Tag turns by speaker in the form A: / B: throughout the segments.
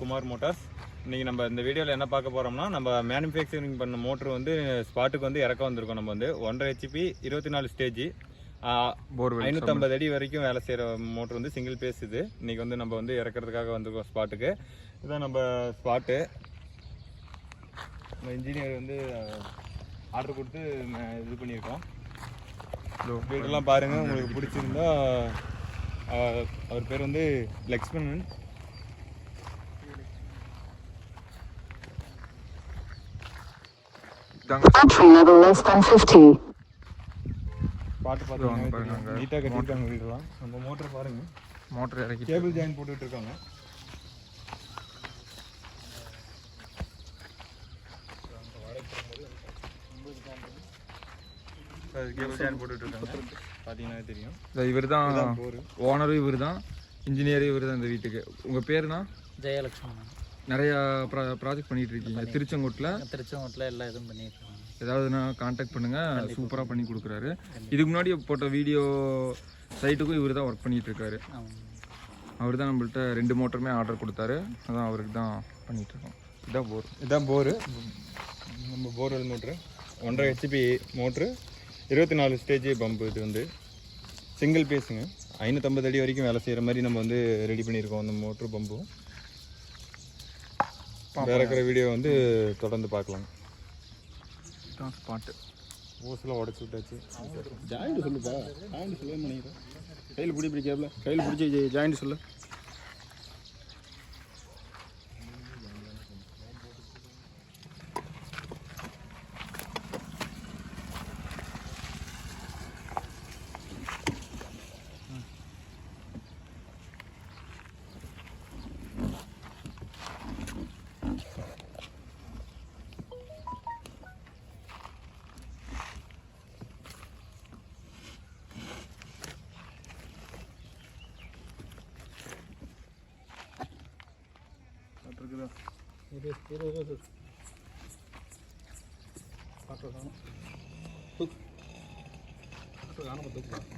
A: Kumar Motors இன்றைக்கி நம்ம இந்த வீடியோவில் என்ன பார்க்க போகிறோம்னா நம்ம மேனுஃபேக்சரிங் பண்ண மோட்ரு வந்து ஸ்பாட்டுக்கு வந்து இறக்க வந்திருக்கோம். நம்ம வந்து ஒன்றரை ஹெச்பி இருபத்தி நாலு ஸ்டேஜ் ஐநூற்றம்பது அடி வரைக்கும் வேலை செய்கிற மோட்ரு வந்து சிங்கிள் பேஸ் இது. இன்றைக்கி வந்து நம்ம வந்து இறக்கிறதுக்காக வந்திருக்கோம் ஸ்பாட்டுக்கு இதான் நம்ம ஸ்பாட்டு நம்ம இன்ஜினியர் வந்து ஆர்டர் கொடுத்து இது பண்ணியிருக்கோம். வீடெல்லாம் பாருங்கள் உங்களுக்கு பிடிச்சிருந்தா அவர் பேர் வந்து லக்ஷ்மணன்
B: level less than 50.
A: பாட்டு
C: வாங்க பாருங்க.
A: நீட்டாக கட்டியிருக்காங்க வீடெல்லாம் நம்ம மோட்டர் பாருங்க.
C: மோட்டர் இறக்கிட்டு
A: கேபிள் ஜாயின் போட்டுட்டு இருக்காங்க கேபிள் ஜாயின் போட்டுட்டு இருக்காங்க பார்த்தீங்கன்னா தெரியும்.
C: இவர் தான் ஓனரும் இவர் தான் இன்ஜினியரும் இவர் தான் இந்த வீட்டுக்கு. உங்கள் பேருனா
D: ஜெயலட்சுமி.
C: நிறையா ப்ரா ப்ராஜெக்ட் பண்ணிட்டு இருக்கீங்க திருச்செங்கோட்டில்
D: திருச்செங்கோட்டில் எல்லா இதுவும் பண்ணியிருக்காங்க
C: ஏதாவதுனா காண்டாக்ட் பண்ணுங்க. சூப்பராக பண்ணி கொடுக்குறாரு. இதுக்கு முன்னாடி போட்ட வீடியோ சைட்டுக்கும் இவர் தான் ஒர்க் பண்ணிட்டு இருக்காரு அவர் தான் நம்மள்ட்ட ரெண்டு மோட்டருமே ஆர்டர் கொடுத்தாரு. அதான் அவருக்கு தான் பண்ணிட்டு இருக்கோம் இதான் போர்
A: இதுதான் போரு நம்ம போர்வெல் மோட்ரு ஒன்றரை ஹெச்பி மோட்ரு இருபத்தி நாலு ஸ்டேஜ் பம்பு இது வந்து. சிங்கிள் பேஸுங்க ஐநூற்றம்பது அடி வரைக்கும் வேலை செய்கிற மாதிரி நம்ம வந்து ரெடி பண்ணியிருக்கோம் அந்த மோட்ரு பம்பும் வேற இருக்கிற வீடியோ வந்து தொடர்ந்து பார்க்கலாம்.
C: தான் ஸ்பாட்டு
A: ஓஸில் உடச்சி விட்டாச்சு.
E: ஜாயிண்ட் சொல்லுப்பா ஜாயிண்ட் சொல்ல பண்ணிக்கிறேன் கையில் பிடி பிடி கேபிள் கையில் பிடிச்சி ஜாயிண்ட் சொல்லு. இது இது இது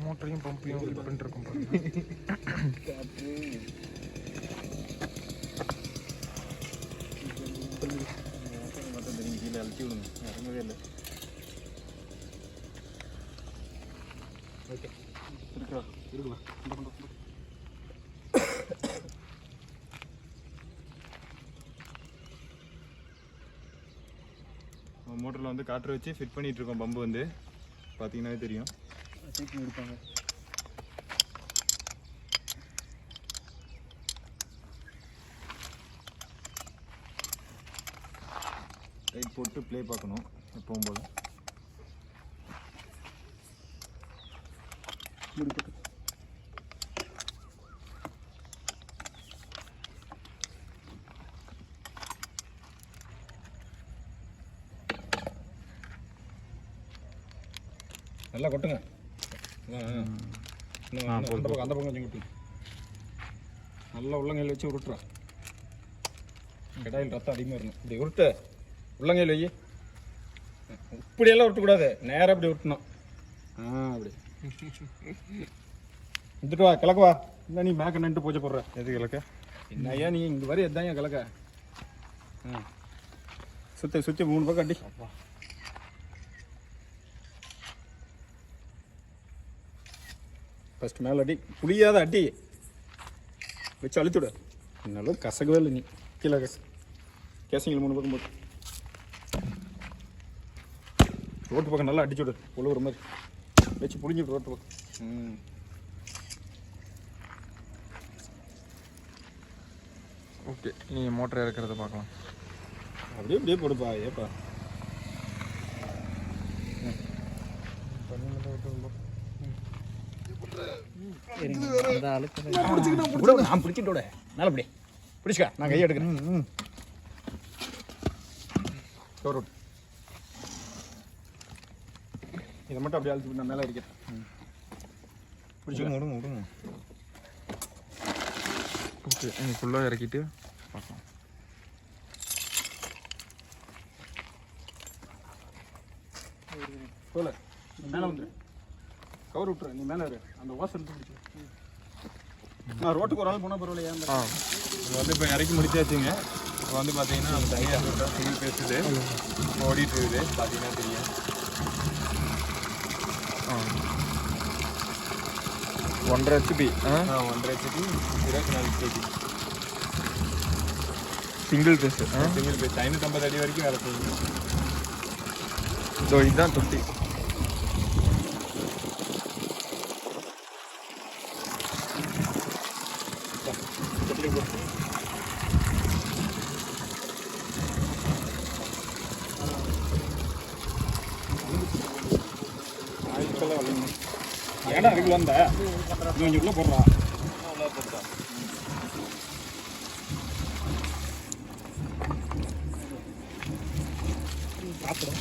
C: மோட்டரையும் பம்பையும் இது பண்ணிட்டு இருக்கோம் பாருங்க.
E: கீழே அழுத்தி விடுங்க இறங்கவே இல்லை ஓகே இருக்கா இருக்கலாம் இந்த பக்கம், இந்த பக்கம்.
A: மோட்டரில் வந்து காற்று வச்சு ஃபிட் பண்ணிட்டு இருக்கோம். பம்பு வந்து. பார்த்தீங்கன்னாவே தெரியும்.
E: தூக்கி எடுப்பாங்க
A: லைட் போட்டு ப்ளே பார்க்கணும். எப்பவும் போல்.
E: நல்லா கொட்டுங்க. அந்த பக்கம் அந்த பக்கம் கொஞ்சம் கொட்டுங்க. நல்லா உள்ளங்கையில் வச்சு உருட்டுறா. கடாயில் ரத்தம் அதிகமாக இருக்கும் இப்படி உருட்டு. உள்ளங்கையில் வை. இப்படியெல்லாம் உருட்டக்கூடாது. நேராக இப்படி உருட்டணும். ஆ அப்படி. வந்துட்டு வா கிழக்கு வா. இல்லை நீ மேக்க நின்று பூஜை போடுற.
A: எது கிழக்க?
E: என்ன ஐயா நீ இங்கே வர எதான் ஏன் கிழக்க? ஆ. சுற்றி சுற்றி மூணு பக்கம் அடி ஃபஸ்ட் மேலே அடி. புளியாத அடி. வச்சு அழுத்திவிடு என்னாலும் கசகவே இல்லை நீ. கீழே கச. கேசிங்கில் மூணு பக்கம் போட்டு. ரோட்டு பக்கம் நல்லா அடிச்சு விடு உழுவுற மாதிரி. வச்சு புளிஞ்சு விடு ரோட்டு பக்கம். ம்.
C: ஓகே நீங்கள் மோட்டர் இறக்கிறத பார்க்கலாம்.
E: அப்படியே அப்படியே போடுப்பா ஏப்பா. நான் பிடிச்சிட்டு விட மேலே அப்படி. பிடிச்சிக்கா நான் கையை எடுக்கிறேன். இதை மட்டும் அப்படியே விட்டு நான் மேலே அடிக்கிறேன்.
A: பிடிச்சி விடுங்க விடுங்க
C: ஓகே ஃபுல்லாக இறக்கிட்டு பார்க்கலாம்.
E: போல மேலே வந்துடு கவர் விட்டுரு நீ மேலே இரு. அந்த ஓசை எடுத்து பிடிச்சி நான் ரோட்டுக்கு ஒரு ஆள் போனால் பரவாயில்லையா?
C: ஆ.
A: இது வந்து இப்போ இறக்கி முடிச்சாச்சுங்க. இப்போ வந்து பார்த்தீங்கன்னா நம்ம தனியாக சிங்கிள் பேசுது. ஓடிட்டு இருக்குது. பார்த்தீங்கன்னா தெரியும்.
C: ஆ. ஒன்றரை ஹெச்பி ஆ?
A: ஆ ஒன்றரை ஹெச்பி இருபத்தி நாலு KG
C: single phase
A: single phase ஐநூற்றம்பது அடி வரைக்கும் வேலை செய்யும்
C: ஸோ இதுதான் தொட்டி.
E: ஆயிரத்தெல்லாம் வரலைங்க ஏன்டா அதுக்குள்ள வந்த? இது கொஞ்சம் உள்ள போடுறா. சாப்பிடும்